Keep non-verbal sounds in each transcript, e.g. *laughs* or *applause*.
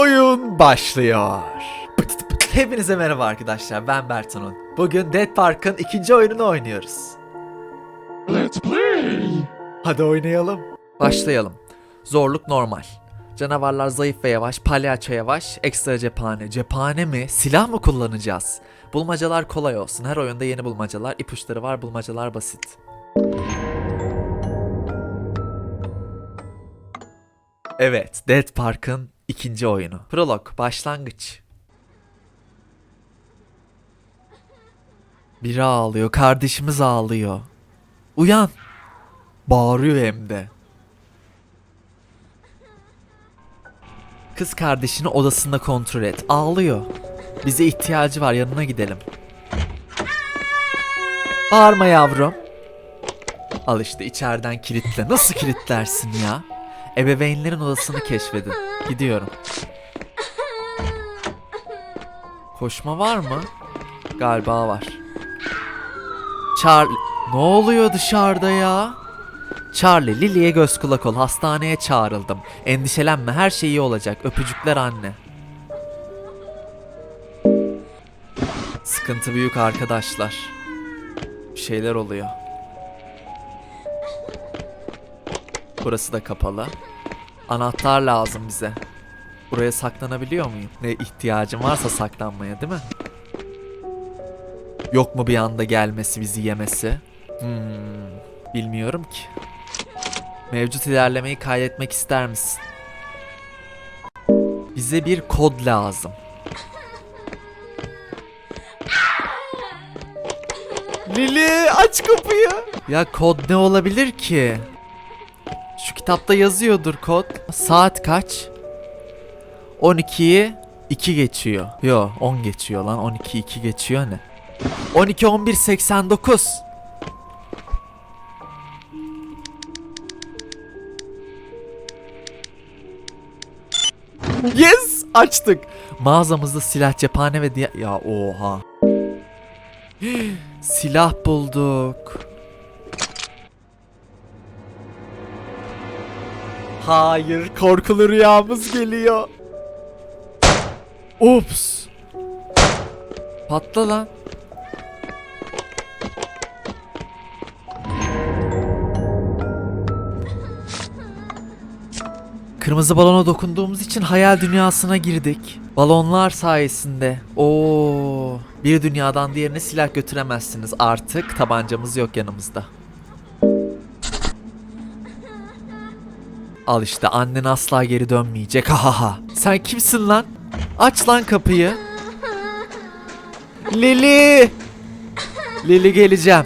Oyun başlıyor. Hepinize merhaba arkadaşlar ben Bertanun. Bugün Dead Park'ın ikinci oyununu oynuyoruz. Let's play! Hadi oynayalım. Başlayalım. Zorluk normal. Canavarlar zayıf ve yavaş, palyaço yavaş, ekstra cephane. Cephane mi? Silah mı kullanacağız? Bulmacalar kolay olsun. Her oyunda yeni bulmacalar, ipuçları var, bulmacalar basit. Evet, Dead Park'ın ikinci oyunu. Prolog, başlangıç. Biri ağlıyor, kardeşimiz ağlıyor. Uyan. Bağırıyor hem de. Kız kardeşini odasında kontrol et. Ağlıyor. Bize ihtiyacı var yanına gidelim. Bağırma yavrum. Al işte içeriden kilitle. Nasıl kilitlersin ya? Ebeveynlerin odasını keşfedin. Gidiyorum. Koşma var mı? Galiba var. Charlie... Ne oluyor dışarıda ya? Charlie, Lily'ye göz kulak ol. Hastaneye çağrıldım. Endişelenme, her şey iyi olacak. Öpücükler anne. Sıkıntı büyük arkadaşlar. Bir şeyler oluyor. Burası da kapalı. Anahtar lazım bize. Buraya saklanabiliyor muyum? Ne ihtiyacım varsa saklanmaya değil mi? Yok mu bir anda gelmesi bizi yemesi? Hmm, bilmiyorum ki. Mevcut ilerlemeyi kaydetmek ister misin? Bize bir kod lazım. Lili aç kapıyı. Ya kod ne olabilir ki? Şu kitapta yazıyordur kod. Saat kaç? 12'yi 2 geçiyor. Yo 10 geçiyor lan. 12 2 geçiyor ne? 12 11 89. Yes! Açtık. Mağazamızda silah, cephane ve diye... Ya oha. *gasps* silah bulduk. Hayır, korkulu rüyamız geliyor. Ups. Patla lan. Kırmızı balona dokunduğumuz için hayal dünyasına girdik. Balonlar sayesinde. Oo, bir dünyadan diğerine silah götüremezsiniz artık. Tabancamız yok yanımızda. Al işte annen asla geri dönmeyecek. Ha ha ha. Sen kimsin lan? Aç lan kapıyı. Lili! Lili geleceğim.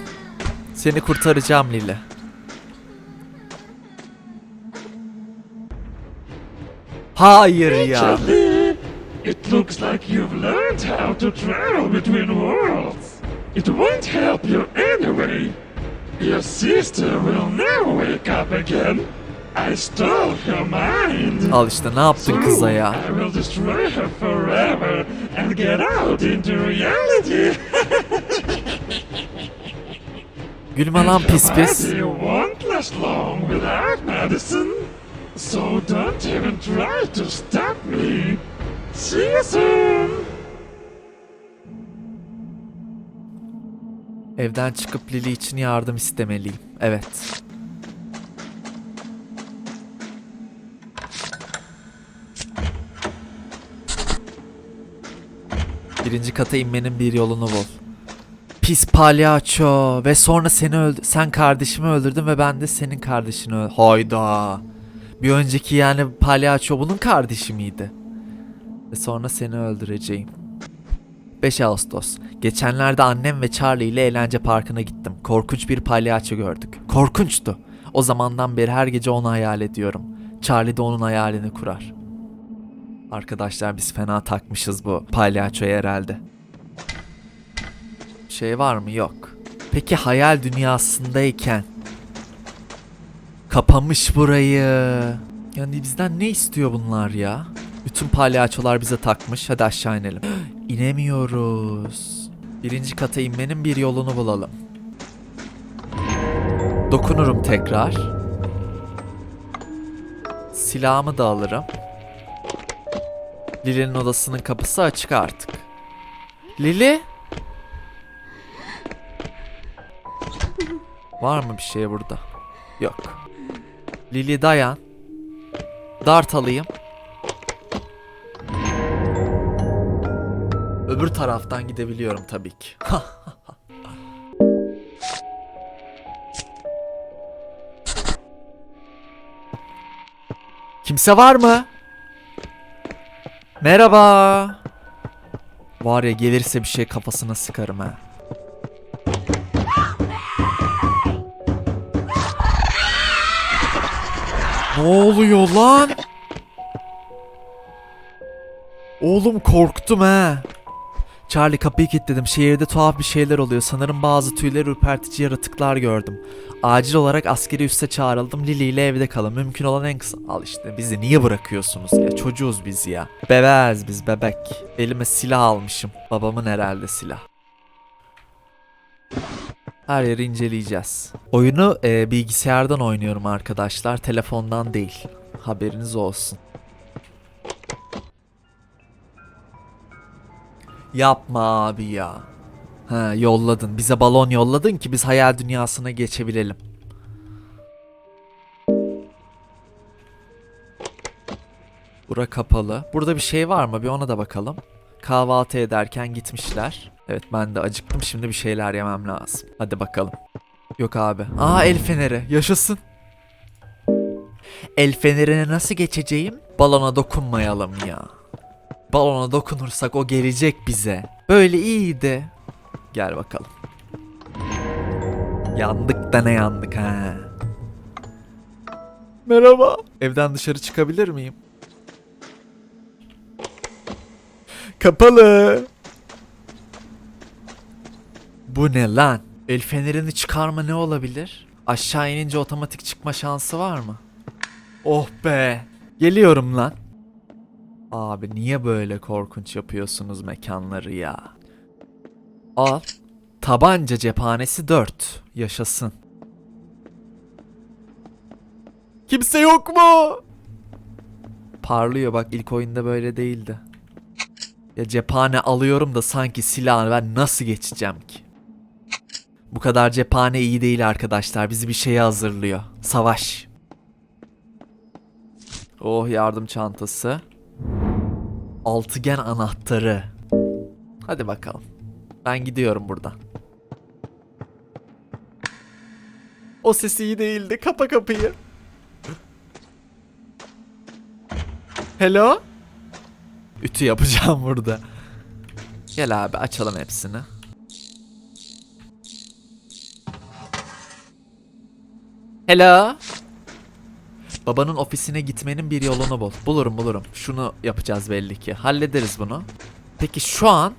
Seni kurtaracağım Lili. Hayır ya. İt looks like you've learned how to travel between worlds. It won't help you anyway. Your sister will never wake up again. I stole her mind. Al işte ne yaptın kıza ya? I will destroy her forever and get out into reality. *laughs* Gülme lan pis pis. So don't even try to stop me. See you soon. Evden çıkıp Lili için yardım istemeliyim. Evet. Birinci kata inmenin bir yolunu bul. Pis palyaço ve sonra seni öldü. Sen kardeşimi öldürdün ve ben de senin kardeşini öldürdüm. Hayda. Bir önceki yani palyaço bunun kardeşi miydi? Ve sonra seni öldüreceğim. 5 Ağustos. Geçenlerde annem ve Charlie ile eğlence parkına gittim. Korkunç bir palyaço gördük. Korkunçtu. O zamandan beri her gece onu hayal ediyorum. Charlie de onun hayalini kurar. Arkadaşlar biz fena takmışız bu palyaçoya herhalde. Şey var mı? Yok. Peki hayal dünyasındayken kapamış burayı. Yani bizden ne istiyor bunlar ya? Bütün palyaçolar bize takmış. Hadi aşağı inelim. *gasps* İnemiyoruz. Birinci kata inmenin bir yolunu bulalım. Dokunurum tekrar. Silahımı da alırım. Lili'nin odasının kapısı açık artık. Lili? Var mı bir şey burada? Yok. Lili dayan. Dart alayım. Öbür taraftan gidebiliyorum tabii ki. *laughs* Kimse var mı? Merhaba. Var ya gelirse bir şey kafasına sıkarım ha. Ne oluyor lan? Oğlum korktum ha. Charlie kapıyı kilitledim. Şehirde tuhaf bir şeyler oluyor. Sanırım bazı tüyleri ürpertici yaratıklar gördüm. Acil olarak askeri üste çağrıldım. Lily ile evde kalın. Mümkün olan en kısa. Al işte bizi niye bırakıyorsunuz ya? Çocuğuz biz ya. Bebez biz bebek. Elime silah almışım. Babamın herhalde silah. Her yeri inceleyeceğiz. Oyunu e, bilgisayardan oynuyorum arkadaşlar. Telefondan değil. Haberiniz olsun. Yapma abi ya. Ha yolladın. Bize balon yolladın ki biz hayal dünyasına geçebilelim. Bura kapalı. Burada bir şey var mı? Bir ona da bakalım. Kahvaltı ederken gitmişler. Evet ben de acıktım. Şimdi bir şeyler yemem lazım. Hadi bakalım. Yok abi. Aa el feneri. Yaşasın. El fenerine nasıl geçeceğim? Balona dokunmayalım ya. Balona dokunursak o gelecek bize. Böyle iyiydi. Gel bakalım. Yandık da ne yandık ha. Merhaba. Evden dışarı çıkabilir miyim? Kapalı. Bu ne lan? El fenerini çıkarma ne olabilir? Aşağı inince otomatik çıkma şansı var mı? Oh be. Geliyorum lan. Abi niye böyle korkunç yapıyorsunuz mekanları ya? Al. Tabanca cephanesi 4. Yaşasın. Kimse yok mu? Parlıyor bak ilk oyunda böyle değildi. Ya cephane alıyorum da sanki silahını ben nasıl geçeceğim ki? Bu kadar cephane iyi değil arkadaşlar. Bizi bir şeye hazırlıyor. Savaş. Oh yardım çantası. Altıgen anahtarı. Hadi bakalım. Ben gidiyorum buradan. O ses iyi değildi. Kapa kapıyı. Hello? Ütü yapacağım burada. Gel abi açalım hepsini. Hello? Babanın ofisine gitmenin bir yolunu bul. Bulurum bulurum. Şunu yapacağız belli ki. Hallederiz bunu. Peki şu an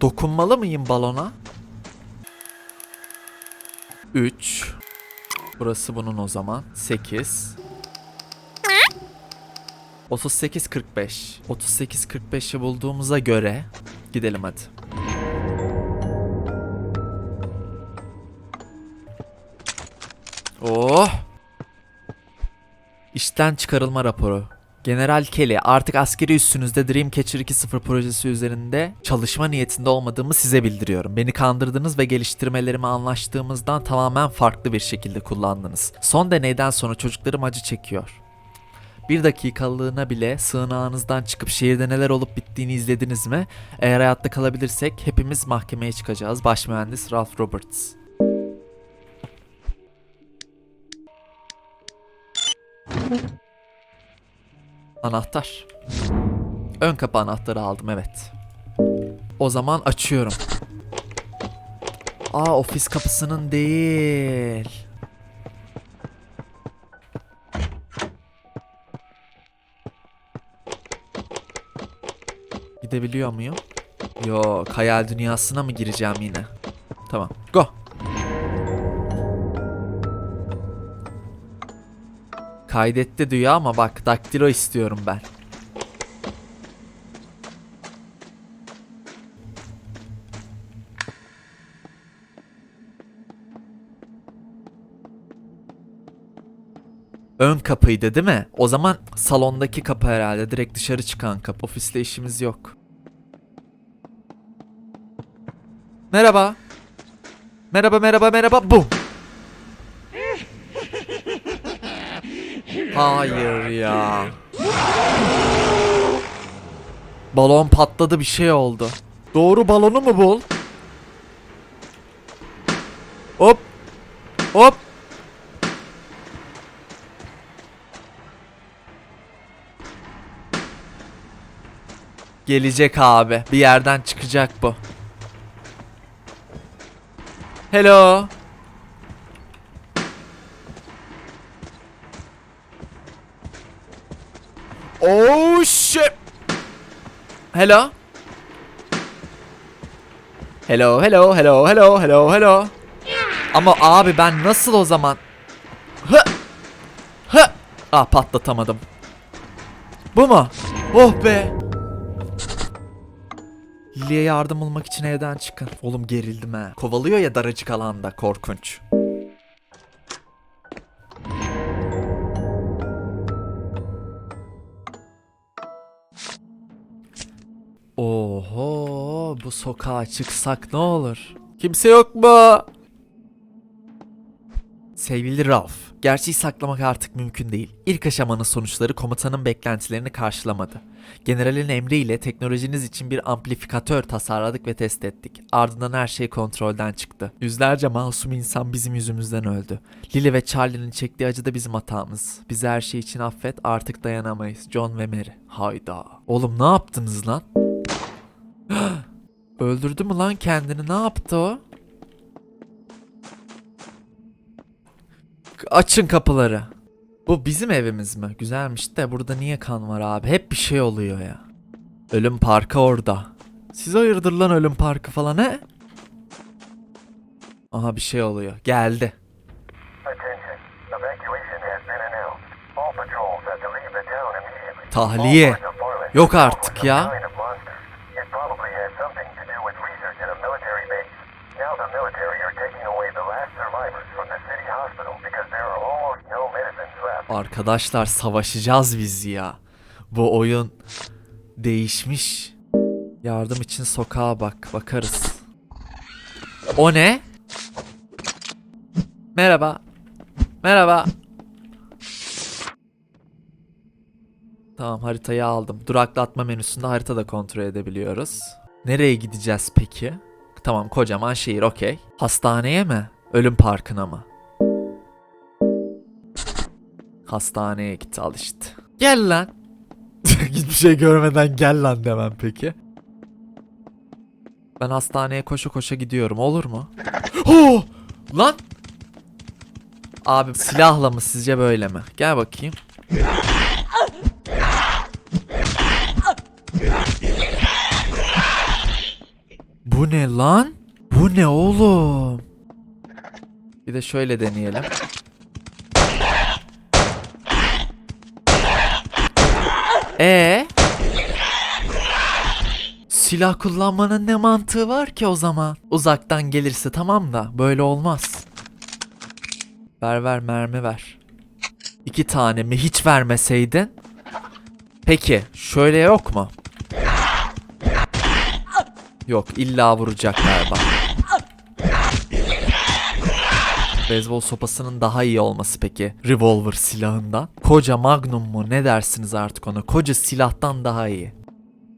dokunmalı mıyım balona? 3 Burası bunun o zaman. 8 38 45. 38 45'i bulduğumuza göre gidelim hadi. Oh! İşten çıkarılma raporu. General Kelly artık askeri üssünüzde Dreamcatcher 2.0 projesi üzerinde çalışma niyetinde olmadığımı size bildiriyorum. Beni kandırdınız ve geliştirmelerimi anlaştığımızdan tamamen farklı bir şekilde kullandınız. Son deneyden sonra çocuklarım acı çekiyor. Bir dakikalığına bile sığınağınızdan çıkıp şehirde neler olup bittiğini izlediniz mi? Eğer hayatta kalabilirsek hepimiz mahkemeye çıkacağız. Baş mühendis Ralph Roberts. Anahtar. Ön kapı anahtarı aldım evet. O zaman açıyorum. Aa ofis kapısının değil. Gidebiliyor muyum? Yok hayal dünyasına mı gireceğim yine? Tamam go. Kaydetti diyor ama bak daktilo istiyorum ben. Ön kapıydı değil mi? O zaman salondaki kapı herhalde. Direkt dışarı çıkan kapı. Ofiste işimiz yok. Merhaba. Merhaba merhaba merhaba. Bu. Hayır ya. Balon patladı bir şey oldu. Doğru balonu mu bul? Hop. Hop. Gelecek abi. Bir yerden çıkacak bu. Hello. Hello. Hello, hello, hello, hello, hello, hello. Ama abi ben nasıl o zaman? Hı. Hı. Ah patlatamadım. Bu mu? Oh be. Lily'e yardım bulmak için evden çıkın. Oğlum gerildim ha. Kovalıyor ya daracık alanda korkunç. Bu sokağa çıksak ne olur? Kimse yok mu? Sevgili Ralph, gerçeği saklamak artık mümkün değil. İlk aşamanın sonuçları komutanın beklentilerini karşılamadı. Generalin emriyle teknolojiniz için bir amplifikatör tasarladık ve test ettik. Ardından her şey kontrolden çıktı. Yüzlerce masum insan bizim yüzümüzden öldü. Lily ve Charlie'nin çektiği acı da bizim hatamız. Bizi her şey için affet, artık dayanamayız. John ve Mary. Hayda. Oğlum ne yaptınız lan? *gasps* Öldürdü mü lan kendini? Ne yaptı o? Açın kapıları. Bu bizim evimiz mi? Güzelmiş de burada niye kan var abi? Hep bir şey oluyor ya. Ölüm parkı orada. Siz hayırdır lan ölüm parkı falan he? Aha bir şey oluyor. Geldi. Attention. Evacuation has been Arkadaşlar savaşacağız biz ya. Bu oyun değişmiş. Yardım için sokağa bak. Bakarız. O ne? Merhaba. Merhaba. Tamam haritayı aldım. Duraklatma menüsünde harita da kontrol edebiliyoruz. Nereye gideceğiz peki? Tamam kocaman şehir okey. Hastaneye mi? Ölüm parkına mı? Hastaneye git al işte. Gel lan. *laughs* Hiçbir şey görmeden gel lan demem peki. Ben hastaneye koşa koşa gidiyorum olur mu? *gasps* Oh! Lan! Abi silahla mı sizce böyle mi? Gel bakayım. Bu ne lan? Bu ne oğlum? Bir de şöyle deneyelim. E Silah kullanmanın ne mantığı var ki o zaman? Uzaktan gelirse tamam da böyle olmaz. Ver ver mermi ver. İki tane mi hiç vermeseydin? Peki şöyle yok mu? Yok illa vuracak galiba. Beyzbol sopasının daha iyi olması peki revolver silahından. Koca magnum mu ne dersiniz artık ona? Koca silahtan daha iyi.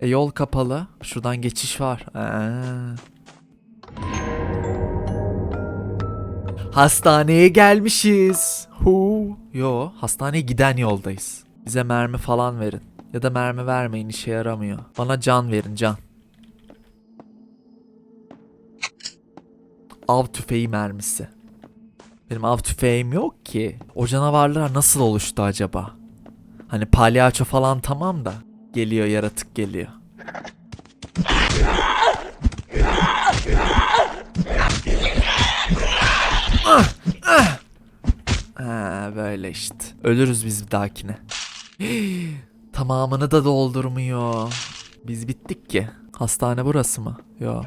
E yol kapalı. Şuradan geçiş var. Aa. Hastaneye gelmişiz. Hu. Yo, hastaneye giden yoldayız. Bize mermi falan verin. Ya da mermi vermeyin işe yaramıyor. Bana can verin can. Av tüfeği mermisi. Benim av tüfeğim yok ki. O canavarlar nasıl oluştu acaba? Hani palyaço falan tamam da. Geliyor yaratık geliyor. Ah, ah. Ha, böyle işte. Ölürüz biz bir dahakine. *gasps* Tamamını da doldurmuyor. Biz bittik ki. Hastane burası mı? Yo.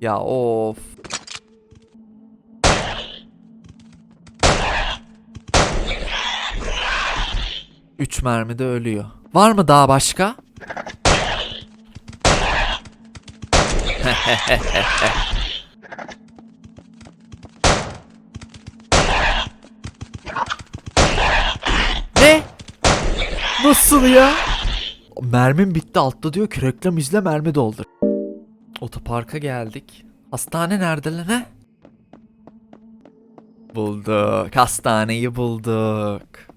Ya of. 3 mermide ölüyor. Var mı daha başka? *laughs* ne? Nasıl ya? Mermim bitti altta diyor ki reklam izle mermi doldur. Otoparka geldik. Hastane nerede lan he? Bulduk. Hastaneyi bulduk.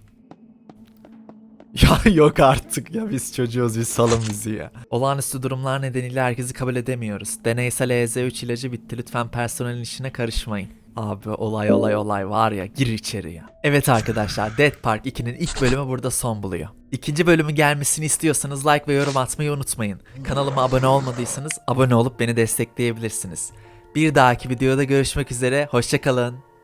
*laughs* Ya yok artık ya biz çocuğuz biz salın bizi ya. Olağanüstü durumlar nedeniyle herkesi kabul edemiyoruz. Deneysel EZ3 ilacı bitti lütfen personelin işine karışmayın. Abi olay olay olay var ya gir içeri ya. Evet arkadaşlar Dead Park 2'nin ilk bölümü burada son buluyor. İkinci bölümü gelmesini istiyorsanız like ve yorum atmayı unutmayın. Kanalıma abone olmadıysanız abone olup beni destekleyebilirsiniz. Bir dahaki videoda görüşmek üzere hoşçakalın.